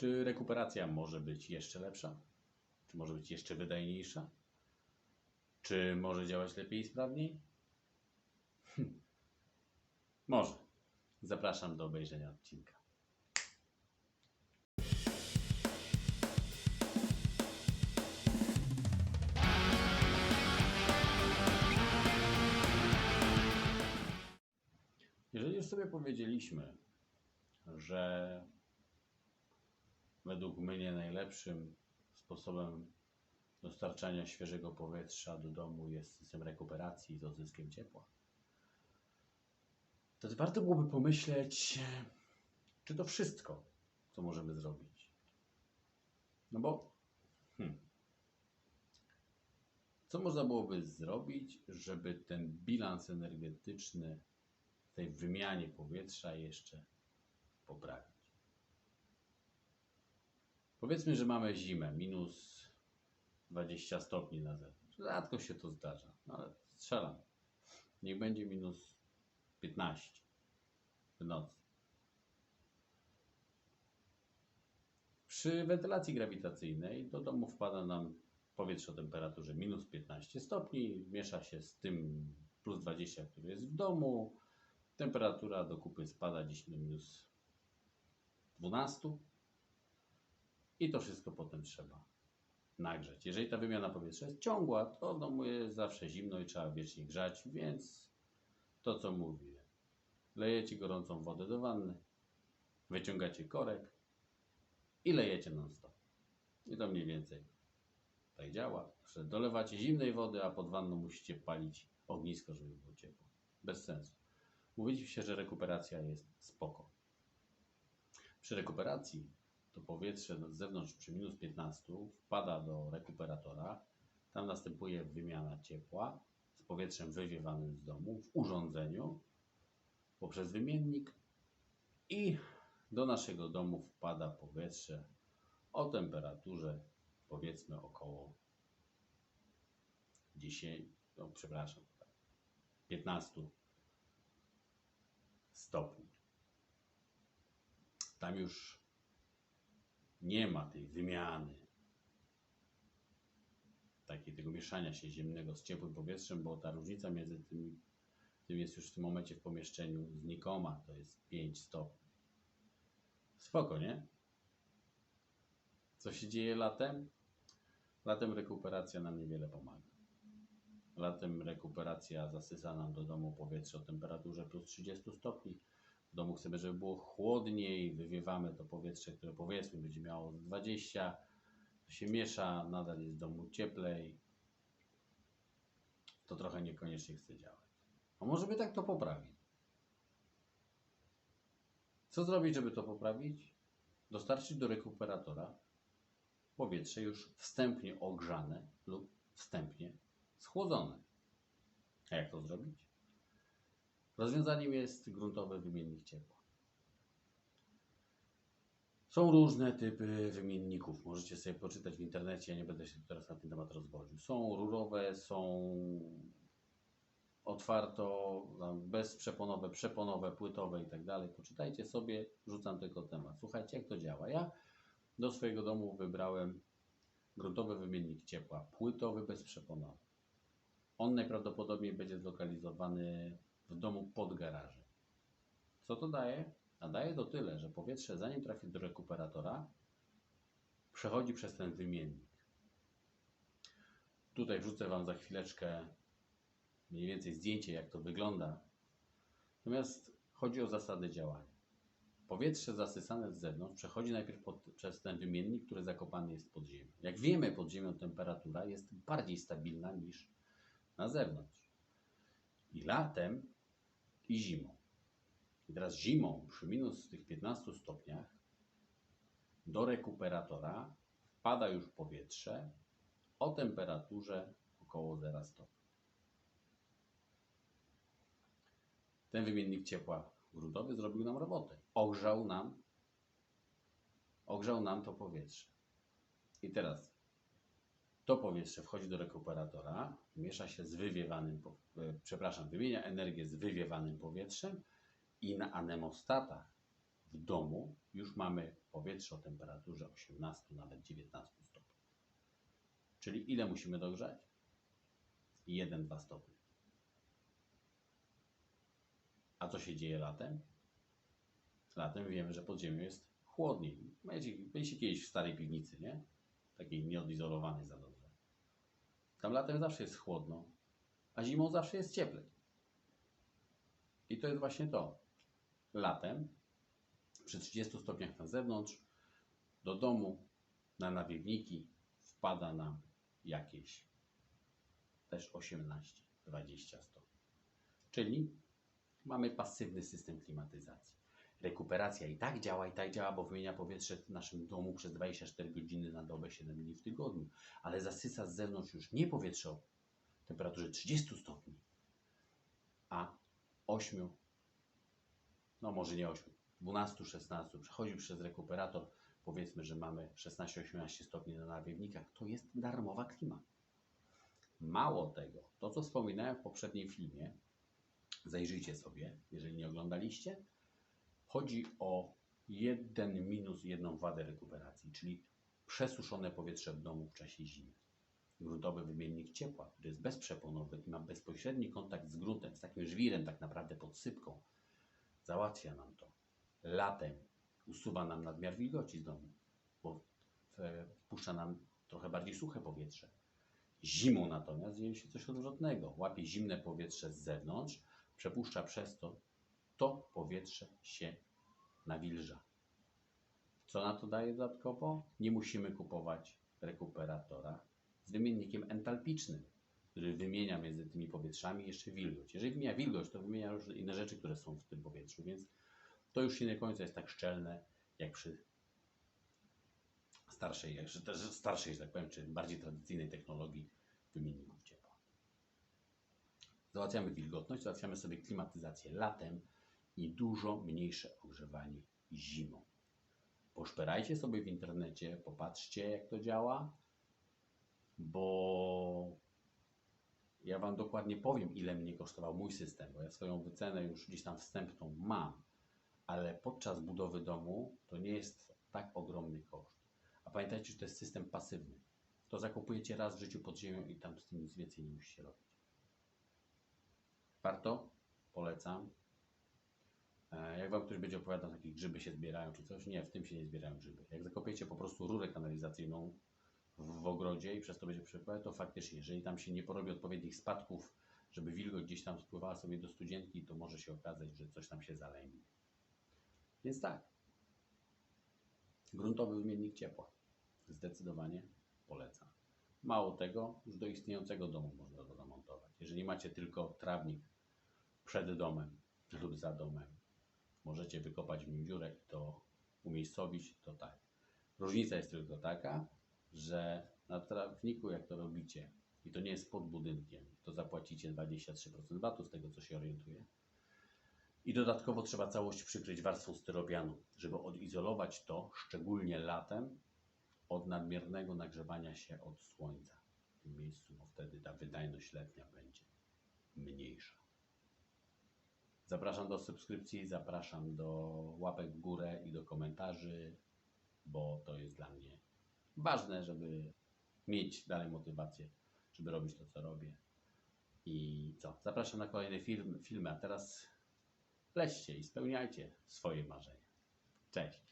Czy rekuperacja może być jeszcze lepsza? Czy może być jeszcze wydajniejsza? Czy może działać lepiej i sprawniej? Hm. Może. Zapraszam do obejrzenia odcinka. Jeżeli już sobie powiedzieliśmy, że według mnie najlepszym sposobem dostarczania świeżego powietrza do domu jest system rekuperacji z odzyskiem ciepła, to warto byłoby pomyśleć, czy to wszystko, co możemy zrobić. No bo, hmm, co można byłoby zrobić, żeby ten bilans energetyczny tej wymianie powietrza jeszcze poprawić? Powiedzmy, że mamy zimę, minus 20 stopni na zewnątrz. Rzadko się to zdarza, no ale strzelam. Niech będzie minus 15 w nocy. Przy wentylacji grawitacyjnej do domu wpada nam powietrze o temperaturze minus 15 stopni, miesza się z tym plus 20, który jest w domu. Temperatura do kupy spada dziś do minus 12 i to wszystko potem trzeba nagrzać. Jeżeli ta wymiana powietrza jest ciągła, to w domu jest zawsze zimno i trzeba wiecznie grzać, więc to co mówię. Lejecie gorącą wodę do wanny, wyciągacie korek i lejecie non stop. I to mniej więcej tak działa, że dolewacie zimnej wody, a pod wanną musicie palić ognisko, żeby było ciepło. Bez sensu. Mówiliśmy się, że rekuperacja jest spoko. Przy rekuperacji to powietrze z zewnątrz przy minus 15 wpada do rekuperatora. Tam następuje wymiana ciepła z powietrzem wywiewanym z domu w urządzeniu poprzez wymiennik i do naszego domu wpada powietrze o temperaturze powiedzmy około 10, no przepraszam, 15 stopni. Tam już nie ma tej wymiany, takiej tego mieszania się ziemnego z ciepłym powietrzem, bo ta różnica między tym, tym jest już w tym momencie w pomieszczeniu znikoma, to jest 5 stopni. Spoko, nie? Co się dzieje latem? Latem rekuperacja nam niewiele pomaga. Latem rekuperacja zasysa nam do domu powietrze o temperaturze plus 30 stopni. W domu chcemy, żeby było chłodniej, wywiewamy to powietrze, które powiedzmy będzie miało 20, to się miesza, nadal jest w domu cieplej. To trochę niekoniecznie chce działać. A może by tak to poprawić? Co zrobić, żeby to poprawić? Dostarczyć do rekuperatora powietrze już wstępnie ogrzane lub wstępnie schłodzone. A jak to zrobić? Rozwiązaniem jest gruntowy wymiennik ciepła. Są różne typy wymienników. Możecie sobie poczytać w internecie, ja nie będę się teraz na ten temat rozwodził. Są rurowe, są otwarto, tam bezprzeponowe, przeponowe, płytowe i tak dalej. Poczytajcie sobie, rzucam tylko temat. Słuchajcie, jak to działa. Ja do swojego domu wybrałem gruntowy wymiennik ciepła, płytowy, bezprzeponowy. On najprawdopodobniej będzie zlokalizowany w domu pod garażem. Co to daje? A daje to tyle, że powietrze zanim trafi do rekuperatora, przechodzi przez ten wymiennik. Tutaj wrzucę Wam za chwileczkę mniej więcej zdjęcie, jak to wygląda. Natomiast chodzi o zasady działania. Powietrze zasysane z zewnątrz przechodzi najpierw pod, przez ten wymiennik, który zakopany jest pod ziemią. Jak wiemy, pod ziemią temperatura jest bardziej stabilna niż na zewnątrz. I latem, i zimą. I teraz zimą przy minus tych 15 stopniach do rekuperatora wpada już powietrze o temperaturze około 0 stopni. Ten wymiennik ciepła gruntowy zrobił nam robotę. Ogrzał nam, ogrzał nam to powietrze. I teraz to powietrze wchodzi do rekuperatora, miesza się z wywiewanym, e, przepraszam, wymienia energię z wywiewanym powietrzem i na anemostatach w domu już mamy powietrze o temperaturze 18, nawet 19 stopni. Czyli ile musimy dogrzać? 1-2 stopnie. A co się dzieje latem? Latem wiemy, że pod ziemią jest chłodniej. Byliście, kiedyś w starej piwnicy, nie? Takiej nieodizolowanej za. Tam latem zawsze jest chłodno, a zimą zawsze jest cieplej. I to jest właśnie to. Latem, przy 30 stopniach na zewnątrz, do domu, na nawiewniki wpada nam jakieś też 18-20 stopni. Czyli mamy pasywny system klimatyzacji. Rekuperacja i tak działa, i tak działa, bo wymienia powietrze w naszym domu przez 24 godziny na dobę, 7 dni w tygodniu, ale zasysa z zewnątrz już nie powietrze o temperaturze 30 stopni, a 8, no może nie 8, 12, 16, przechodzi przez rekuperator, powiedzmy, że mamy 16-18 stopni na nawiewnikach, to jest darmowa klima. Mało tego, to co wspominałem w poprzednim filmie, zajrzyjcie sobie, jeżeli nie oglądaliście, chodzi o jeden minus, jedną wadę rekuperacji, czyli przesuszone powietrze w domu w czasie zimy. Gruntowy wymiennik ciepła, który jest bezprzeponowy i ma bezpośredni kontakt z gruntem, z takim żwirem tak naprawdę podsypką, załatwia nam to. Latem usuwa nam nadmiar wilgoci z domu, bo wpuszcza nam trochę bardziej suche powietrze. Zimą natomiast dzieje się coś odwrotnego. Łapie zimne powietrze z zewnątrz, przepuszcza przez to, to powietrze się nawilża. Co na to daje dodatkowo? Nie musimy kupować rekuperatora z wymiennikiem entalpicznym, który wymienia między tymi powietrzami jeszcze wilgoć. Jeżeli wymienia wilgoć, to wymienia różne inne rzeczy, które są w tym powietrzu, więc to już nie końca jest tak szczelne, jak przy starszej, jak, też starszej, że tak powiem, czy bardziej tradycyjnej technologii wymienników ciepła. Załatwiamy wilgotność, załatwiamy sobie klimatyzację latem i dużo mniejsze ogrzewanie zimą. Poszperajcie sobie w internecie, popatrzcie jak to działa, bo ja Wam dokładnie powiem, ile mnie kosztował mój system, bo ja swoją wycenę już gdzieś tam wstępną mam, ale podczas budowy domu to nie jest tak ogromny koszt. A pamiętajcie, że to jest system pasywny. To zakupujecie raz w życiu pod ziemią i tam z tym nic więcej nie musicie robić. Warto? Polecam. E, Jak Wam ktoś będzie opowiadał, takie grzyby się zbierają czy coś, nie, w tym się nie zbierają grzyby. Jak zakopiecie po prostu rurę kanalizacyjną w, ogrodzie i przez to będzie przepływać, to faktycznie, jeżeli tam się nie porobi odpowiednich spadków, żeby wilgoć gdzieś tam spływała sobie do studzienki, to może się okazać, że coś tam się zalęgnie. Więc tak. Gruntowy wymiennik ciepła. Zdecydowanie polecam. Mało tego, już do istniejącego domu można go zamontować. Jeżeli macie tylko trawnik przed domem lub za domem, możecie wykopać w nim dziurę i to umiejscowić, to tak. Różnica jest tylko taka, że na trawniku jak to robicie i to nie jest pod budynkiem, to zapłacicie 23% VAT-u z tego co się orientuję. I dodatkowo trzeba całość przykryć warstwą styropianu, żeby odizolować to, szczególnie latem, od nadmiernego nagrzewania się od słońca w tym miejscu, bo wtedy ta wydajność letnia będzie mniejsza. Zapraszam do subskrypcji, zapraszam do łapek w górę i do komentarzy, bo to jest dla mnie ważne, żeby mieć dalej motywację, żeby robić to, co robię. I co? Zapraszam na kolejne film, filmy, a teraz lećcie i spełniajcie swoje marzenia. Cześć!